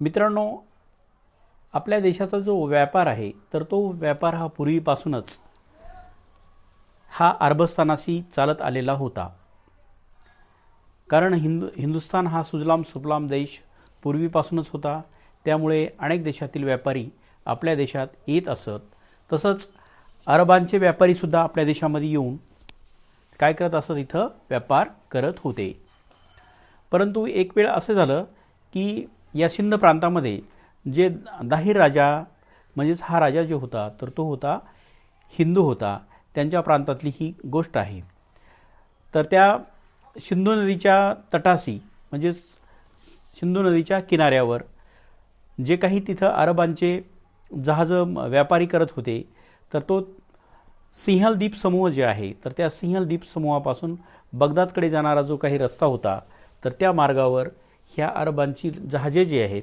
मित्रांनो आपल्या देशाचा जो व्यापार आहे तर तो व्यापार हा पूर्वीपासूनच हा अरबस्थानाशी चालत आलेला होता. कारण हिंदू हिंदुस्थान हा सुजलाम सुफलाम देश पूर्वीपासूनच होता. त्यामुळे अनेक देशातील व्यापारी आपल्या देशात येत असत. तसंच अरबांचे व्यापारीसुद्धा आपल्या देशामध्ये येऊन काय करत असत? इथं व्यापार करत होते. परंतु एक वेळ असं झालं की या सिंध प्रांतामध्ये जे दाहीर राजा म्हणजेच हा राजा जो होता तर तो होता हिंदू होता. त्यांच्या प्रांतातली ही गोष्ट आहे. तर त्या सिंधू नदीच्या तटाशी म्हणजेच सिंधू नदीच्या किनाऱ्यावर जे काही तिथं अरबांचे जहाजं व्यापारी करत होते तर तो सिंहल द्वीप समूह जे आहे तर त्या सिंहल द्वीप समूहापासून बगदादकडे जाणारा जो काही रस्ता होता तर त्या मार्गावर ह्या अरबांची जहाजे जी आहेत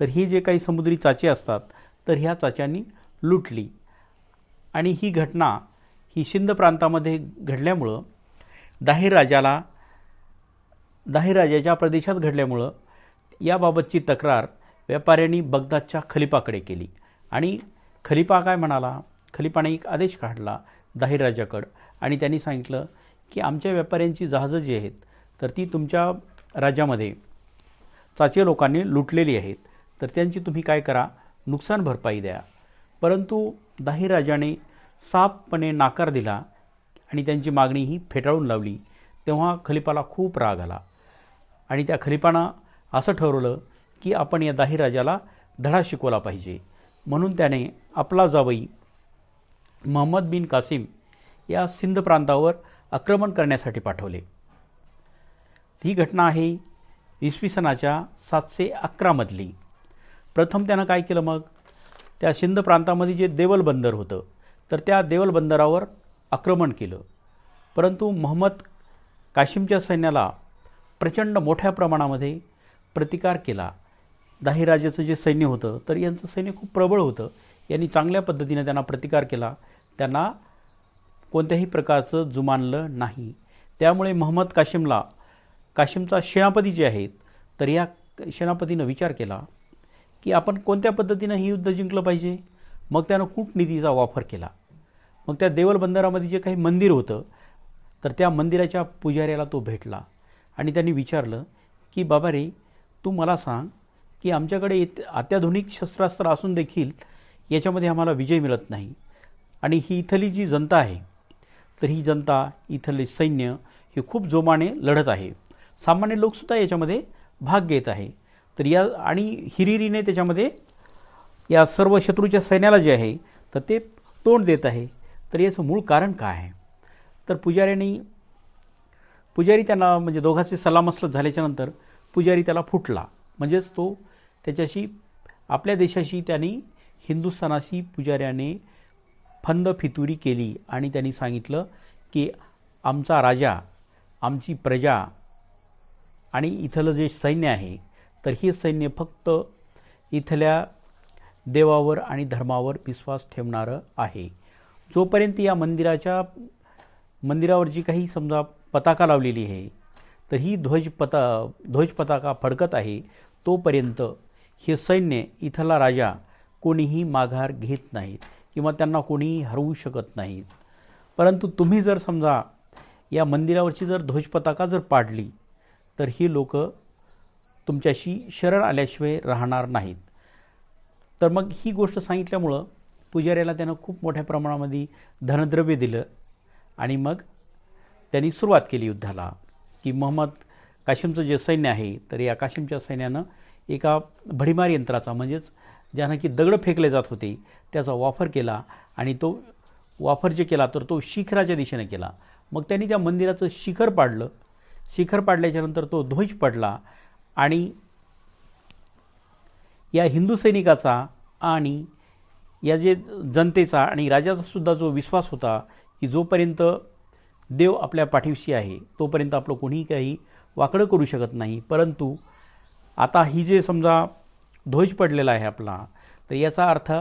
तर ही जे काही समुद्री चाचे असतात तर ह्या चाच्यांनी लुटली. आणि ही घटना ही शिंद प्रांतामध्ये घडल्यामुळं दाहीर राजाला दाहिर राजाच्या प्रदेशात घडल्यामुळं याबाबतची तक्रार व्यापाऱ्यांनी बगदादच्या खलिपाकडे केली. आणि खलिपा काय म्हणाला? खलिपाने एक आदेश काढला दाहीर राजाकडं. आणि त्यांनी सांगितलं की आमच्या व्यापाऱ्यांची जहाजं जी आहेत तर ती तुमच्या राज्यामध्ये चाचे लोकांनी लुटलेली आहेत. तर त्यांची तुम्ही काय करा? नुकसान भरपाई द्या. परंतु दाहीर राजाने साफपणे नाकार दिला आणि त्यांची मागणी ही फेटाळून लावली. तेव्हा खलिपाला खूप राग आला. आणि त्या खलिपानं असं ठरवलं की आपण या दाहीर राजाला धडा शिकवला पाहिजे. म्हणून त्याने आपला जावई महम्मद बिन कासिम या सिंध प्रांतावर आक्रमण करण्यासाठी पाठवले. ही घटना आहे इसवी सनाच्या सातशे अकरामधली प्रथम त्यानं काय केलं मग? त्या सिंध प्रांतामध्ये जे देवल बंदर होतं तर त्या देवल बंदरावर आक्रमण केलं. परंतु मोहम्मद काशिमच्या सैन्याला प्रचंड मोठ्या प्रमाणामध्ये प्रतिकार केला. दाहीराजाचं जे सैन्य होतं तर यांचं सैन्य खूप प्रबळ होतं. यांनी चांगल्या पद्धतीनं त्यांना प्रतिकार केला. त्यांना कोणत्याही प्रकारचं जुमानलं नाही. त्यामुळे मोहम्मद काशिमला काशिमचा सेनापती जे आहेत तर या सेनापतीनं विचार केला की आपण कोणत्या पद्धतीनं हे युद्ध जिंकलं पाहिजे? मग त्यानं कूटनीतीचा वापर केला. मग त्या देवल बंदरामध्ये जे काही मंदिर होतं तर त्या मंदिराच्या पुजाऱ्याला तो भेटला आणि त्यांनी विचारलं की बाबा रे तू मला सांग की आमच्याकडे अत्याधुनिक शस्त्रास्त्र असून देखील याच्यामध्ये आम्हाला विजय मिळत नाही आणि ही इथली जी जनता आहे तर ही जनता इथले सैन्य हे खूप जोमाने लढत आहे. सामान्य लोकसुद्धा याच्यामध्ये भाग घेत आहे. तर या आणि हिरिरीने त्याच्यामध्ये या सर्व शत्रूच्या सैन्याला जे आहे तर ते तोंड देत आहे. तर याचं मूळ कारण काय आहे? तर पुजाऱ्यांनी पुजारी त्यांना म्हणजे दोघांचे सलामसलत झाल्याच्यानंतर पुजारी त्याला फुटला. म्हणजेच तो त्याच्याशी आपल्या देशाशी त्यांनी हिंदुस्थानाशी पुजाऱ्याने फंद फितुरी केली. आणि त्यांनी सांगितलं की आमचा राजा आमची प्रजा आणि इथलं जे सैन्य आहे तर हे सैन्य फक्त इथल्या देवावर आणि धर्मावर विश्वास ठेवणारं आहे. जोपर्यंत या मंदिराच्या मंदिरावर जी काही समजा पताका लावलेली आहे तर ही ध्वज पता ध्वज पताका फडकत आहे तोपर्यंत हे सैन्य इथला राजा कोणीही माघार घेत नाहीत किंवा त्यांना कोणीही हरवू शकत नाहीत. परंतु तुम्ही जर समजा या मंदिरावरची जर ध्वज पताका जर पाडली तर ही लोक तुमच्याशी शरण आल्याशिवाय राहणार नाहीत. तर मग ही गोष्ट सांगितल्यामुळं पुजाऱ्याला त्यानं खूप मोठ्या प्रमाणामध्ये धनद्रव्य दिलं आणि मग त्यांनी सुरुवात केली युद्धाला की मोहम्मद काशिमचं जे सैन्य आहे तर या काशिमच्या सैन्यानं एका भडीमार यंत्राचा म्हणजेच ज्यानं की दगड फेकले जात होते त्याचा वापर केला आणि तो वापर जे केला तर तो शिखराच्या दिशेने केला. मग त्यांनी त्या मंदिराचं शिखर पाडलं. शिखर पाडल्याच्यानंतर तो ध्वज पडला आणि या हिंदू सैनिकाचा आणि या जे जनतेचा आणि राजाचासुद्धा जो विश्वास होता की जोपर्यंत देव आपल्या पाठीशी आहे तोपर्यंत आपलं कोणीही काही वाकडं करू शकत नाही. परंतु आता ही जे समजा ध्वज पडलेला आहे आपला तर याचा अर्थ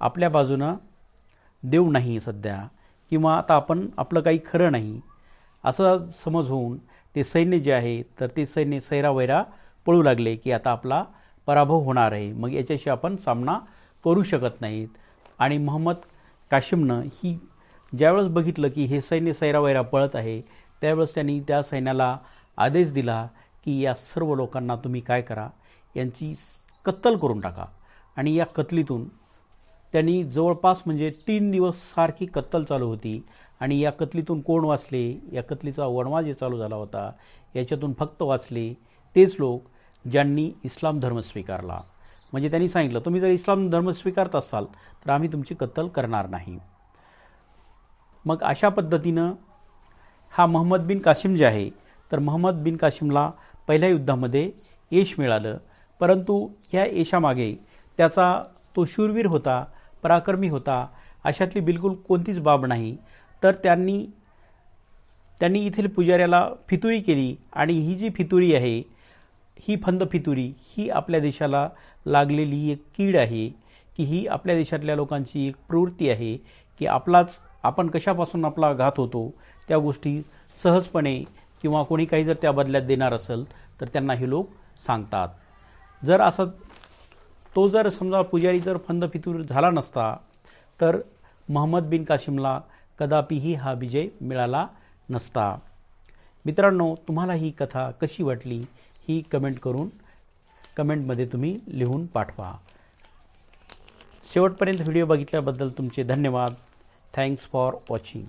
आपल्या बाजूनं देव नाही सध्या किंवा आता आपण आपलं काही खरं नाही असं समज होऊन ते सैन्य जे आहे तर ते सैन्य सैरावैरा पळू लागले की आता आपला पराभव होणार आहे. मग याच्याशी आपण सामना करू शकत नाहीत. आणि मोहम्मद काशिमनं ही ज्यावेळेस बघितलं की हे सैन्य सैरावैरा पळत आहे त्यावेळेस त्यांनी त्या सैन्याला आदेश दिला की या सर्व लोकांना तुम्ही काय करा यांची कत्तल करून टाका. आणि या कत्लीतून त्यांनी जवळपास म्हणजे तीन दिवस सारखी कत्तल चालू होती. आणि या कत्लीतून कोण वाचले? या कत्लीचा वणवा जे चालू झाला होता याच्यातून फक्त वाचले तेच लोक ज्यांनी इस्लाम धर्म स्वीकारला. म्हणजे त्यांनी सांगितलं तुम्ही जर इस्लाम धर्म स्वीकारत असाल तर आम्ही तुमची कत्तल करणार नाही. मग अशा पद्धतीनं हा मोहम्मद बिन कासिम जे आहे तर मोहम्मद बिन कासिमला पहिल्या युद्धामध्ये यश मिळालं. परंतु ह्या यशामागे त्याचा तो शूरवीर होता पराक्रमी होता अशातली बिलकुल कोणतीच बाब नाही. तर त्यांनी त्यांनी येथील पुजाऱ्याला फितुरी केली आणि ही जी फितुरी आहे ही फंद फितुरी ही आपल्या देशाला लागलेली एक कीड आहे की ही आपल्या देशातल्या लोकांची एक प्रवृत्ती आहे की आपलाच आपण कशापासून आपला घात होतो त्या गोष्टी सहजपणे किंवा कोणी काही जर त्या बदल्यात देणार असेल तर त्यांना हे लोक सांगतात. जर असं तो जर समजा पुजारी जर फंद फितूर झाला नसता तर महम्मद बिन काशिमला कदापिही हा विजय मिळाला नसता. मित्रांनो तुम्हाला ही कथा कशी वाटली ही कमेंट करून कमेंटमध्ये तुम्ही लिहून पाठवा. शेवटपर्यंत व्हिडिओ बघितल्याबद्दल तुमचे धन्यवाद. Thanks for watching